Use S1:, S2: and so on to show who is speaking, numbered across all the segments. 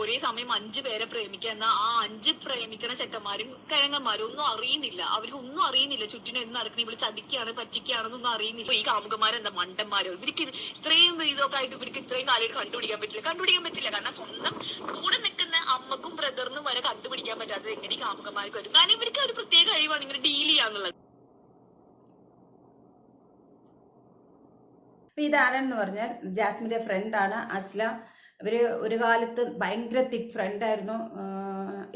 S1: ഒരേ സമയം അഞ്ചു പേരെ പ്രേമിക്കുന്ന ആ അഞ്ച് പ്രേമിക്കണ ചെക്കന്മാരും കിഴങ്ങന്മാരും ഒന്നും അറിയുന്നില്ല. അവർക്ക് ഒന്നും അറിയുന്നില്ല. ചുറ്റിനും എന്ന് നടക്കുന്ന? ഇവൾ ചതിക്കാണ് പറ്റിക്കാണെന്നൊന്നും അറിയുന്നില്ല. ഈ കാമുകന്മാരെന്താ മണ്ടന്മാരോ? ഇവർക്ക് ഇത്രയും ഇതൊക്കെ ആയിട്ട് ഇവർക്ക് ഇത്രയും കാലമായിട്ട് കണ്ടുപിടിക്കാൻ പറ്റില്ല. കണ്ടുപിടിക്കാൻ പറ്റില്ല. കാരണം സ്വന്തം കൂടെ നിൽക്കുന്ന അമ്മക്കും ബ്രദറിനും വരെ കണ്ടുപിടിക്കാൻ പറ്റാത്തത് എങ്ങനെ കാമുകന്മാർക്ക് വരും? കാരണം ഇവർക്ക് ഒരു പ്രത്യേക കഴിവാണ് ഇവർ ഡീൽ ചെയ്യാന്നുള്ളത്.
S2: ഇതാരെന്ന് പറഞ്ഞാൽ ജാസ്മിന്റെ ഫ്രണ്ടാണ് അസ്ല. ഇവർ ഒരു കാലത്ത് ഭയങ്കര തിക് ഫ്രണ്ട് ആയിരുന്നു.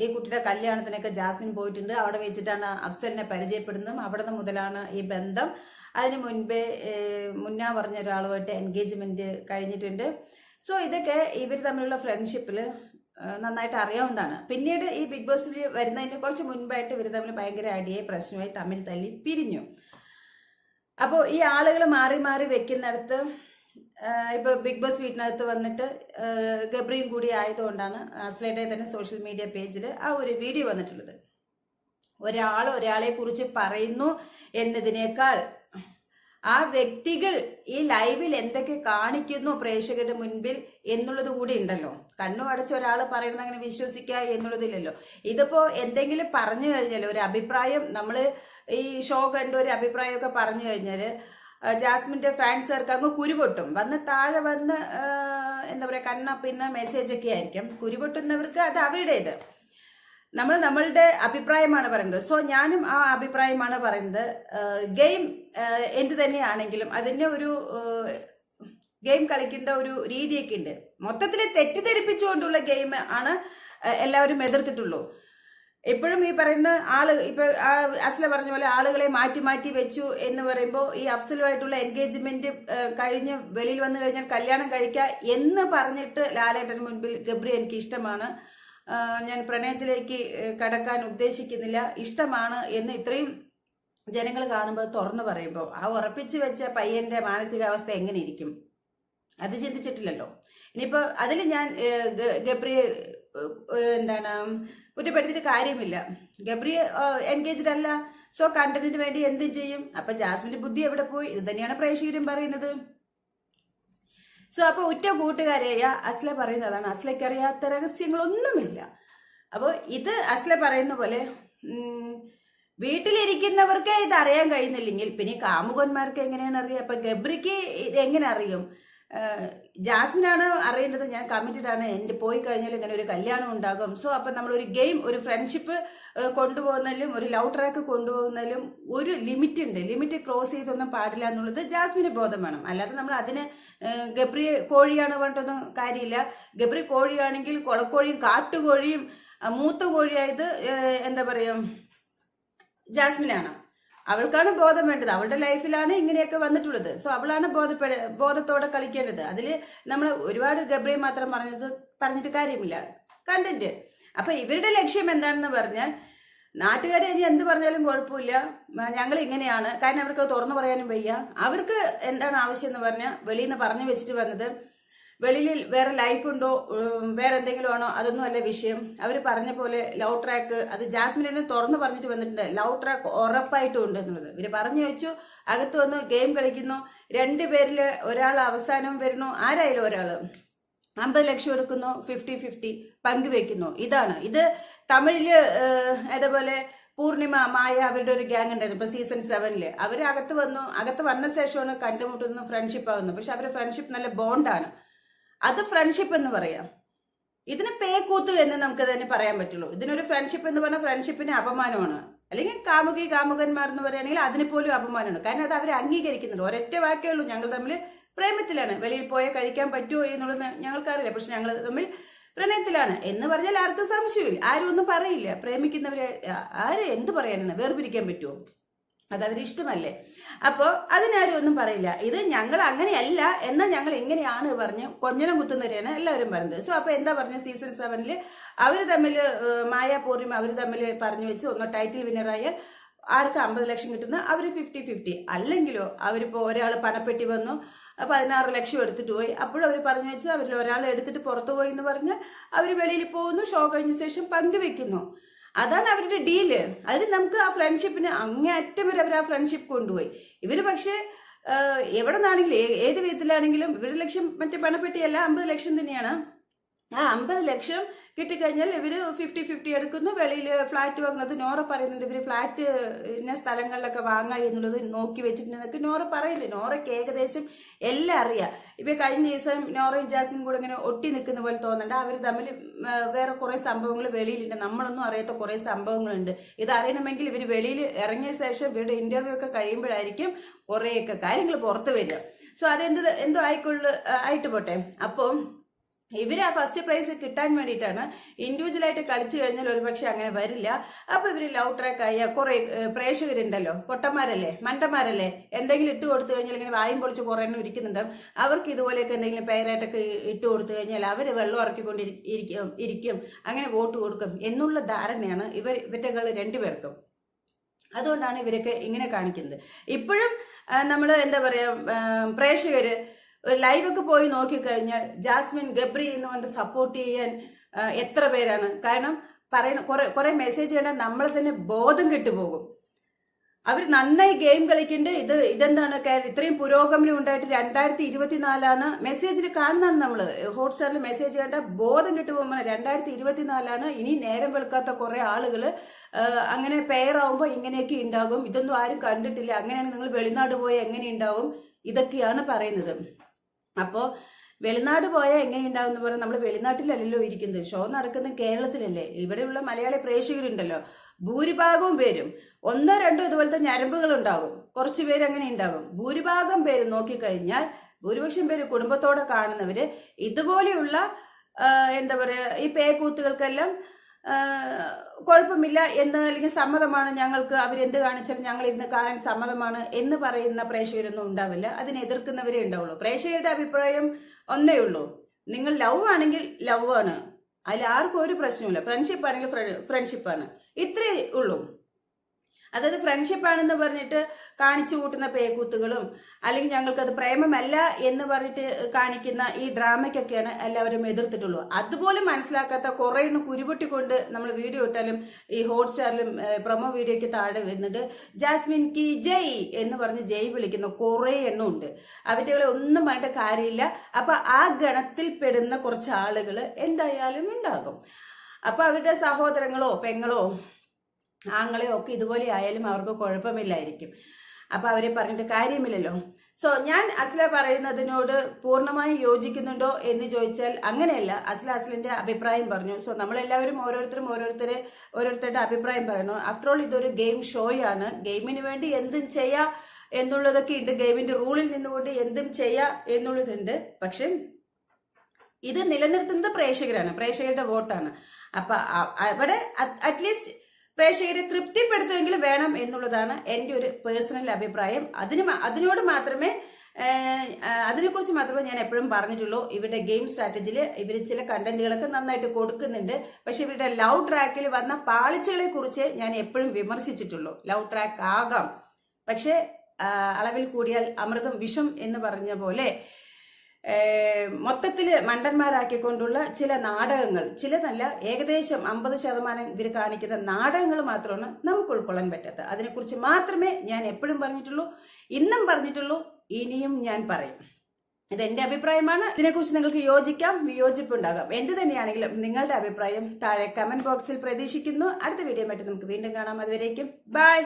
S2: ഈ കുട്ടിയുടെ കല്യാണത്തിനൊക്കെ ജാസ്മിൻ പോയിട്ടുണ്ട്. അവിടെ വെച്ചിട്ടാണ് അഫ്സലിനെ പരിചയപ്പെടുന്നതും അവിടെ മുതലാണ് ഈ ബന്ധം. അതിന് മുൻപേ മുന്നാ പറഞ്ഞ ഒരാളുമായിട്ട് എൻഗേജ്മെന്റ് കഴിഞ്ഞിട്ടുണ്ട്. സോ ഇതൊക്കെ ഇവർ തമ്മിലുള്ള ഫ്രണ്ട്ഷിപ്പിൽ നന്നായിട്ട് അറിയാവുന്നതാണ്. പിന്നീട് ഈ ബിഗ് ബോസിൽ വരുന്നതിന് കുറച്ച് മുൻപായിട്ട് ഇവർ തമ്മിൽ ഭയങ്കര അടിയായി പ്രശ്നമായി തമ്മിൽ തല്ലി പിരിഞ്ഞു. അപ്പോൾ ഈ ആളുകൾ മാറി മാറി വെക്കുന്നിടത്ത് ഇപ്പോൾ ബിഗ് ബോസ് വീട്ടിനകത്ത് വന്നിട്ട് ഗബ്രിയും കൂടി ആയതുകൊണ്ടാണ് അസ്ലയുടെ തന്നെ സോഷ്യൽ മീഡിയ പേജിൽ ആ ഒരു വീഡിയോ വന്നിട്ടുള്ളത്. ഒരാൾ ഒരാളെ കുറിച്ച് പറയുന്നു എന്നതിനേക്കാൾ ആ വ്യക്തികൾ ഈ ലൈവിൽ എന്തൊക്കെ കാണിക്കുന്നു പ്രേക്ഷകരുടെ മുൻപിൽ എന്നുള്ളത് കൂടി ഉണ്ടല്ലോ. കണ്ണു അടച്ച് ഒരാൾ പറയുന്നത് അങ്ങനെ വിശ്വസിക്കുക എന്നുള്ളതില്ലല്ലോ. ഇതിപ്പോ എന്തെങ്കിലും പറഞ്ഞു കഴിഞ്ഞാൽ ഒരു അഭിപ്രായം നമ്മൾ ഈ ഷോ കണ്ട ഒരു അഭിപ്രായമൊക്കെ പറഞ്ഞു കഴിഞ്ഞാൽ ജാസ്മിന്റെ ഫാൻസുകാർക്ക് അങ്ങ് കുരുപൊട്ടും. വന്ന് താഴെ വന്ന് എന്താ പറയുക കണ്ണ പിന്നെ മെസ്സേജ് ഒക്കെ ആയിരിക്കും. കുരുപൊട്ടുന്നവർക്ക് അത് അവരുടേത്. നമ്മൾ നമ്മളുടെ അഭിപ്രായമാണ് പറയുന്നത്. സോ ഞാനും ആ അഭിപ്രായമാണ് പറയുന്നത്. ഗെയിം എന്ത് തന്നെയാണെങ്കിലും അതിന്റെ ഒരു ഗെയിം കളിക്കേണ്ട ഒരു രീതിയൊക്കെ ഉണ്ട്. മൊത്തത്തിൽ തെറ്റിദ്ധരിപ്പിച്ചുകൊണ്ടുള്ള ഗെയിം ആണ് എല്ലാവരും എതിർത്തിട്ടുള്ളൂ. എപ്പോഴും ഈ പറയുന്ന ആൾ ഇപ്പൊ അസല പറഞ്ഞ പോലെ ആളുകളെ മാറ്റി മാറ്റി വെച്ചു എന്ന് പറയുമ്പോൾ ഈ അഫ്സലുമായിട്ടുള്ള എൻഗേജ്മെന്റ് കഴിഞ്ഞ് വെളിയിൽ വന്നു കഴിഞ്ഞാൽ കല്യാണം കഴിക്കുക എന്ന് പറഞ്ഞിട്ട് ലാലേട്ടൻ മുൻപിൽ ഗബ്രി എനിക്ക് ഇഷ്ടമാണ് ഞാൻ പ്രണയത്തിലേക്ക് കടക്കാൻ ഉദ്ദേശിക്കുന്നില്ല. ഇഷ്ടമാണ് എന്ന് ഇത്രയും ജനങ്ങൾ കാണുമ്പോൾ തുറന്നു പറയുമ്പോൾ ആ ഉറപ്പിച്ചു വെച്ച പയ്യന്റെ മാനസികാവസ്ഥ എങ്ങനെ ഇരിക്കും? അത് ചിന്തിച്ചിട്ടില്ലല്ലോ. ഇനിയിപ്പോൾ അതിൽ ഞാൻ ഗബ്രിയെ എന്താണ് കുറ്റപ്പെടുത്തിയിട്ട് കാര്യമില്ല. ഗബ്രി എൻഗേജ്ഡ് അല്ല. സോ കണ്ടന്റിന് വേണ്ടി എന്തും ചെയ്യും. അപ്പൊ ജാസ്മിന്റെ ബുദ്ധി എവിടെ പോയി? ഇത് തന്നെയാണ് പ്രേക്ഷകരും പറയുന്നത്. സോ അപ്പൊ ഉറ്റ കൂട്ടുകാരെയ അസ്ല പറയുന്നതാണ് അസ്ലയ്ക്ക് അറിയാത്ത രഹസ്യങ്ങളൊന്നുമില്ല. അപ്പോൾ ഇത് അസ്ല പറയുന്ന പോലെ വീട്ടിലിരിക്കുന്നവർക്ക് ഇത് അറിയാൻ കഴിയുന്നില്ലെങ്കിൽ പിന്നെ കാമുകന്മാർക്ക് എങ്ങനെയാണ് അറിയുക? അപ്പൊ ഗബ്രിക്ക് ഇത് എങ്ങനെ അറിയും? ജാസ്മിനാണ് അറിയേണ്ടത്. ഞാൻ കമ്മിറ്റഡ് ആണ്. എന്റെ പോയി കഴിഞ്ഞാൽ ഇങ്ങനെ ഒരു കല്യാണം ഉണ്ടാകും. സോ അപ്പം നമ്മൾ ഒരു ഗെയിം ഒരു ഫ്രണ്ട്ഷിപ്പ് കൊണ്ടുപോകുന്നതിലും ഒരു ലവ് ട്രാക്ക് കൊണ്ടുപോകുന്നതിലും ഒരു ലിമിറ്റ് ഉണ്ട്. ലിമിറ്റ് ക്രോസ് ചെയ്തൊന്നും പാടില്ല എന്നുള്ളത് ജാസ്മിന് ബോധം വേണം. അല്ലാതെ നമ്മൾ അതിന് ഗബ്രി കോഴിയാണ് പറഞ്ഞിട്ടൊന്നും കാര്യമില്ല. ഗബ്രി കോഴിയാണെങ്കിൽ കൊളക്കോഴിയും കാട്ടുകോഴിയും മൂത്ത കോഴിയായത് എന്താ പറയുക ജാസ്മിനാണ്. അവൾക്കാണ് ബോധം വേണ്ടത്. അവളുടെ ലൈഫിലാണ് ഇങ്ങനെയൊക്കെ വന്നിട്ടുള്ളത്. സോ അവളാണ് ബോധപ്പെട ബോധത്തോടെ കളിക്കേണ്ടത്. അതിൽ നമ്മൾ ഒരുപാട് ഗബ്രിയെ മാത്രം പറഞ്ഞത് പറഞ്ഞിട്ട് കാര്യമില്ല. കണ്ടന്റ് അപ്പൊ ഇവരുടെ ലക്ഷ്യം എന്താണെന്ന് പറഞ്ഞാൽ നാട്ടുകാരെ ഇനി എന്ത് പറഞ്ഞാലും കുഴപ്പമില്ല. ഞങ്ങൾ ഇങ്ങനെയാണ്. കാരണം അവർക്ക് തുറന്നു പറയാനും വയ്യ. അവർക്ക് എന്താണ് ആവശ്യം എന്ന് പറഞ്ഞാൽ വെളിയിൽ നിന്ന് പറഞ്ഞു വെച്ചിട്ട് വന്നത് വെളിയിൽ വേറെ ലൈഫ് ഉണ്ടോ? വേറെ എന്തെങ്കിലും ആണോ? അതൊന്നും അല്ല വിഷയം. അവർ പറഞ്ഞ പോലെ ലവ് ട്രാക്ക് അത് ജാസ്മിൻ തന്നെ തുറന്നു പറഞ്ഞിട്ട് വന്നിട്ടുണ്ട്. ലവ് ട്രാക്ക് ഉറപ്പായിട്ടും ഉണ്ട് എന്നുള്ളത് ഇവർ പറഞ്ഞു വെച്ചു അകത്ത് വന്ന് ഗെയിം കളിക്കുന്നു. രണ്ടുപേരിൽ ഒരാൾ അവസാനം വരുന്നു. ആരായാലും ഒരാൾ അമ്പത് ലക്ഷം എടുക്കുന്നു ഫിഫ്റ്റി ഫിഫ്റ്റി പങ്കുവെക്കുന്നു ഇതാണ്. ഇത് തമിഴിൽ അതേപോലെ പൂർണിമ മായ അവരുടെ ഒരു ഗ്യാങ് ഉണ്ടായിരുന്നു. ഇപ്പൊ സീസൺ സെവനിൽ അവർ അകത്ത് വന്നു. അകത്ത് വന്ന ശേഷമാണ് കണ്ടുമുട്ടുന്നു ഫ്രണ്ട്ഷിപ്പ് ആവുന്നു പക്ഷെ അവരുടെ ഫ്രണ്ട്ഷിപ്പ് നല്ല ബോണ്ടാണ് അത് ഫ്രണ്ട്ഷിപ്പ് എന്ന് പറയാം. ഇതിന് പേക്കൂത്ത് എന്ന് നമുക്ക് തന്നെ പറയാൻ പറ്റുള്ളൂ. ഇതിനൊരു ഫ്രണ്ട്ഷിപ്പ് എന്ന് പറഞ്ഞാൽ ഫ്രണ്ട്ഷിപ്പിന് അപമാനമാണ്. അല്ലെങ്കിൽ കാമുകി കാമുകന്മാർ എന്ന് പറയുകയാണെങ്കിൽ അതിന് പോലും അപമാനമാണ്. കാരണം അത് അവർ അംഗീകരിക്കുന്നുണ്ട്. ഒരൊറ്റ വാക്കേ ഉള്ളൂ. ഞങ്ങൾ തമ്മിൽ പ്രേമത്തിലാണ്. വെളിയിൽ പോയാൽ കഴിക്കാൻ പറ്റുമോ എന്നുള്ളത് ഞങ്ങൾക്കറിയില്ല. പക്ഷെ ഞങ്ങൾ തമ്മിൽ പ്രണയത്തിലാണ്. എന്ന് പറഞ്ഞാൽ ആർക്കും സംശയമില്ല. ആരും ഒന്നും പറയില്ല. പ്രേമിക്കുന്നവരെ ആര് എന്ത് പറയാനാണ്? വേർപിരിക്കാൻ പറ്റുമോ? അത് അവർ ഇഷ്ടമല്ലേ അപ്പോൾ അതിനാരും ഒന്നും പറയില്ല. ഇത് ഞങ്ങൾ അങ്ങനെയല്ല എന്നാൽ ഞങ്ങൾ എങ്ങനെയാണ് പറഞ്ഞ് കൊഞ്ഞനം കുത്തുന്നവരെയാണ് എല്ലാവരും പറയുന്നത് സോ അപ്പോൾ എന്താ പറഞ്ഞ സീസൺ സെവനിൽ അവർ തമ്മിൽ മായ അവർ തമ്മിൽ പറഞ്ഞു വെച്ച് ഒന്ന് ടൈറ്റിൽ വിന്നറായ ആർക്ക് അമ്പത് ലക്ഷം കിട്ടുന്ന? അവർ ഫിഫ്റ്റി ഫിഫ്റ്റി അല്ലെങ്കിലോ അവരിപ്പോൾ ഒരാൾ പണപ്പെട്ടി വന്നു പതിനാറ് ലക്ഷം എടുത്തിട്ട് പോയി. അപ്പോഴും അവർ പറഞ്ഞു വെച്ചത് അവരിൽ ഒരാൾ എടുത്തിട്ട് പുറത്തു പോയി എന്ന് പറഞ്ഞ് അവർ വെളിയിൽ പോകുന്നു ഷോ കഴിഞ്ഞ ശേഷം പങ്കുവെക്കുന്നു. അതാണ് അവരുടെ ഡീൽ അതിൽ നമുക്ക് ആ ഫ്രണ്ട്ഷിപ്പിന് അങ്ങേയറ്റം വരെ അവർ ആ ഫ്രണ്ട്ഷിപ്പ് കൊണ്ടുപോയി. ഇവർ പക്ഷേ എവിടെ നിന്നാണെങ്കിലും ഏത് വിധത്തിലാണെങ്കിലും ഇവരുടെ ലക്ഷ്യം മറ്റേ പണപ്പെട്ടിയല്ല അമ്പത് ലക്ഷം തന്നെയാണ്. ആ അമ്പത് ലക്ഷം കിട്ടിക്കഴിഞ്ഞാൽ ഇവർ ഫിഫ്റ്റി ഫിഫ്റ്റി എടുക്കുന്നു. വെളിയിൽ ഫ്ലാറ്റ് വാങ്ങുന്നത് നോറ പറയുന്നുണ്ട്. ഇവർ ഫ്ലാറ്റ് ഇന്ന സ്ഥലങ്ങളിലൊക്കെ വാങ്ങുക എന്നുള്ളത് നോക്കി വെച്ചിട്ടുണ്ടെന്നൊക്കെ നോറ പറയില്ലേ? നോറയ്ക്ക് ഏകദേശം എല്ലാം അറിയാം. ഇപ്പം കഴിഞ്ഞ ദിവസം നോറയും ജാസ്മിനും കൂടെ ഇങ്ങനെ ഒട്ടി നിൽക്കുന്ന പോലെ തോന്നുന്നുണ്ട്. അവർ തമ്മിൽ വേറെ കുറേ സംഭവങ്ങൾ വെളിയിലുണ്ട്. നമ്മളൊന്നും അറിയാത്ത കുറേ സംഭവങ്ങളുണ്ട്. ഇത് അറിയണമെങ്കിൽ ഇവർ വെളിയിൽ ഇറങ്ങിയ ശേഷം ഇവരുടെ ഇന്റർവ്യൂ ഒക്കെ കഴിയുമ്പോഴായിരിക്കും കുറേയൊക്കെ കാര്യങ്ങൾ പുറത്ത് വരിക. സോ അതെന്ത് എന്തോ ആയിക്കൊള്ളു ആയിട്ട് പോട്ടെ. അപ്പോൾ ഇവർ ആ ഫസ്റ്റ് പ്രൈസ് കിട്ടാൻ വേണ്ടിയിട്ടാണ് ഇൻഡിവിജ്വൽ ആയിട്ട് കളിച്ചു കഴിഞ്ഞാൽ ഒരുപക്ഷെ അങ്ങനെ വരില്ല. അപ്പൊ ഇവർ ലവ് ട്രാക്ക് ആയ കുറെ പ്രേക്ഷകരുണ്ടല്ലോ പൊട്ടന്മാരല്ലേ മണ്ടന്മാരല്ലേ എന്തെങ്കിലും ഇട്ട് കൊടുത്തു കഴിഞ്ഞാൽ ഇങ്ങനെ വായും പൊളിച്ച് കുറെ എണ്ണം ഇരിക്കുന്നുണ്ടാവും. അവർക്ക് ഇതുപോലെയൊക്കെ എന്തെങ്കിലും പേരായിട്ടൊക്കെ ഇട്ട് കൊടുത്തു കഴിഞ്ഞാൽ അവർ വെള്ളം ഇറക്കിക്കൊണ്ട് ഇരി- ഇരിക്കും ഇരിക്കും അങ്ങനെ വോട്ട് കൊടുക്കും എന്നുള്ള ധാരണയാണ് ഇവർ ഇവറ്റകൾ രണ്ടുപേർക്കും അതുകൊണ്ടാണ് ഇവരൊക്കെ ഇങ്ങനെ കാണിക്കുന്നത്. ഇപ്പോഴും നമ്മൾ എന്താ പറയാ പ്രേക്ഷകർ ഒരു ലൈവൊക്കെ പോയി നോക്കിക്കഴിഞ്ഞാൽ ജാസ്മിൻ ഗബ്രി എന്ന് പറഞ്ഞിട്ട് സപ്പോർട്ട് ചെയ്യാൻ എത്ര പേരാണ്? കാരണം പറയുന്ന കുറെ കുറെ മെസ്സേജ് ചെയ്യണേ നമ്മളെ തന്നെ ബോധം കെട്ടുപോകും. അവർ നന്നായി ഗെയിം കളിക്കുന്നുണ്ട്. ഇത് ഇതെന്താണ്? ഇത്രയും പുരോഗമനം ഉണ്ടായിട്ട് രണ്ടായിരത്തി ഇരുപത്തിനാലാണ് മെസ്സേജിൽ കാണുന്നതാണ് നമ്മൾ ഹോട്ട്സ്റ്റാറിൽ മെസ്സേജ് ചെയ്യേണ്ട ബോധം കിട്ടുമ്പോൾ രണ്ടായിരത്തി ഇരുപത്തിനാലാണ് ഇനി നേരം വെളുക്കാത്ത കുറെ ആളുകൾ അങ്ങനെ പെയറാവുമ്പോൾ ഇങ്ങനെയൊക്കെ ഉണ്ടാകും ഇതൊന്നും ആരും കണ്ടിട്ടില്ല. അങ്ങനെയാണ് നിങ്ങൾ വെളിനാട് പോയി എങ്ങനെ ഉണ്ടാവും ഇതൊക്കെയാണ് പറയുന്നത്. അപ്പോൾ വെളിനാട് പോയാൽ എങ്ങനെയുണ്ടാവും എന്ന് പറഞ്ഞാൽ നമ്മൾ വെളിനാട്ടിലല്ലല്ലോ ഇരിക്കുന്നത്. ഷോ നടക്കുന്നത് കേരളത്തിലല്ലേ. ഇവിടെയുള്ള മലയാളി പ്രേക്ഷകരുണ്ടല്ലോ. ഭൂരിഭാഗവും പേരും. ഒന്നോ രണ്ടോ ഇതുപോലത്തെ ഞരമ്പുകൾ ഉണ്ടാകും കുറച്ച് പേര് അങ്ങനെ ഉണ്ടാകും ഭൂരിഭാഗം പേര് നോക്കിക്കഴിഞ്ഞാൽ ഭൂരിപക്ഷം പേര് കുടുംബത്തോടെ കാണുന്നവര് ഇതുപോലെയുള്ള എന്താ പറയുക ഈ പേക്കൂത്തുകൾക്കെല്ലാം കുഴപ്പമില്ല എന്ന് അല്ലെങ്കിൽ സമ്മതമാണ് ഞങ്ങൾക്ക് അവരെന്ത് കാണിച്ചാലും ഞങ്ങൾ ഇരുന്ന് കാണാൻ സമ്മതമാണ് എന്ന് പറയുന്ന പ്രേക്ഷകരൊന്നും ഉണ്ടാവില്ല. അതിനെ എതിർക്കുന്നവരേ ഉണ്ടാവുള്ളൂ. പ്രേക്ഷകരുടെ അഭിപ്രായം ഒന്നേ ഉള്ളൂ. നിങ്ങൾ ലവ് ആണെങ്കിൽ ലവ് ആണ്. അതിൽ ആർക്കും ഒരു പ്രശ്നമില്ല ഫ്രണ്ട്ഷിപ്പ് ആണെങ്കിൽ ഫ്രണ്ട്ഷിപ്പാണ് ഇത്രേ ഉള്ളൂ. അതായത് ഫ്രണ്ട്ഷിപ്പ് ആണെന്ന് പറഞ്ഞിട്ട് കാണിച്ചു കൂട്ടുന്ന പേക്കൂത്തുകളും അല്ലെങ്കിൽ ഞങ്ങൾക്കത് പ്രേമമല്ല എന്ന് പറഞ്ഞിട്ട് കാണിക്കുന്ന ഈ ഡ്രാമയ്ക്കൊക്കെയാണ് എല്ലാവരും എതിർത്തിട്ടുള്ളൂ അതുപോലെ മനസ്സിലാക്കാത്ത കുറേ എണ്ണം കുരുപൊട്ടിക്കൊണ്ട് നമ്മൾ വീഡിയോ ഇട്ടാലും ഈ ഹോട്ട്സ്റ്റാറിലും പ്രൊമോ വീഡിയോയ്ക്ക് താഴെ വരുന്നുണ്ട്. ജാസ്മിൻ കി ജയ് എന്ന് പറഞ്ഞ് ജയ് വിളിക്കുന്ന കുറേ എണ്ണം ഉണ്ട്. അവരുടെ ഒന്നും പറഞ്ഞിട്ട് കാര്യമില്ല. അപ്പൊ ആ ഗണത്തിൽ പെടുന്ന കുറച്ച് ആളുകൾ എന്തായാലും ഉണ്ടാകും. അപ്പൊ അവരുടെ സഹോദരങ്ങളോ പെങ്ങളോ ആങ്ങളെയോ ഒക്കെ ഇതുപോലെ ആയാലും അവർക്ക് കുഴപ്പമില്ലായിരിക്കും. അപ്പൊ അവരെ പറഞ്ഞിട്ട് കാര്യമില്ലല്ലോ. സോ ഞാൻ അസ്ല പറയുന്നതിനോട് പൂർണമായി യോജിക്കുന്നുണ്ടോ എന്ന് ചോദിച്ചാൽ അങ്ങനെയല്ല. അസ്ല അസ്ലിന്റെ അഭിപ്രായം പറഞ്ഞു. സോ നമ്മളെല്ലാവരും ഓരോരുത്തരും ഓരോരുത്തരെ ഓരോരുത്തരുടെ അഭിപ്രായം പറയണു ആഫ്റ്റർ ഓൾ ഇതൊരു ഗെയിം ഷോയാണ് ഗെയിമിന് വേണ്ടി എന്തും ചെയ്യാം എന്നുള്ളതൊക്കെ ഉണ്ട്. ഗെയിമിന്റെ റൂളിൽ നിന്നുകൊണ്ട് എന്തും ചെയ്യാം എന്നുള്ളതുണ്ട്. പക്ഷെ ഇത് നിലനിർത്തുന്നത് പ്രേക്ഷകരാണ്. പ്രേക്ഷകരുടെ വോട്ടാണ്. അപ്പൊ അവിടെ അറ്റ്ലീസ്റ്റ് പ്രേക്ഷകരെ തൃപ്തിപ്പെടുത്തുമെങ്കിൽ വേണം എന്നുള്ളതാണ് എന്റെ ഒരു പേഴ്സണൽ അഭിപ്രായം. അതിന് അതിനോട് മാത്രമേ അതിനെക്കുറിച്ച് മാത്രമേ ഞാൻ എപ്പോഴും പറഞ്ഞിട്ടുള്ളൂ. ഇവരുടെ ഗെയിം സ്ട്രാറ്റജിയിൽ ഇവർ ചില കണ്ടന്റുകളൊക്കെ നന്നായിട്ട് കൊടുക്കുന്നുണ്ട്. പക്ഷെ ഇവരുടെ ലവ് ട്രാക്കിൽ വന്ന പാളിച്ചകളെ കുറിച്ച് ഞാൻ എപ്പോഴും വിമർശിച്ചിട്ടുള്ളൂ. ലവ് ട്രാക്ക് ആകാം. പക്ഷേ അളവിൽ കൂടിയാൽ അമൃതം വിഷം എന്ന് പറഞ്ഞ പോലെ മൊത്തത്തിൽ മണ്ടന്മാരാക്കിക്കൊണ്ടുള്ള ചില നാടകങ്ങൾ ചിലതല്ല ഏകദേശം അമ്പത് ശതമാനം ഇവർ കാണിക്കുന്ന നാടകങ്ങൾ മാത്രമാണ് നമുക്ക് ഉൾക്കൊള്ളാൻ പറ്റാത്തത് അതിനെക്കുറിച്ച് മാത്രമേ ഞാൻ എപ്പോഴും പറഞ്ഞിട്ടുള്ളൂ. ഇന്നും പറഞ്ഞിട്ടുള്ളൂ. ഇനിയും ഞാൻ പറയും. ഇത് എന്റെ അഭിപ്രായമാണ്. ഇതിനെക്കുറിച്ച് നിങ്ങൾക്ക് യോജിക്കാം വിയോജിപ്പുണ്ടാകാം. എന്ത് തന്നെയാണെങ്കിലും നിങ്ങളുടെ അഭിപ്രായം താഴെ കമന്റ് ബോക്സിൽ പ്രതീക്ഷിക്കുന്നു. അടുത്ത വീഡിയോ മറ്റും നമുക്ക് വീണ്ടും കാണാം. അതുവരേക്കും ബൈ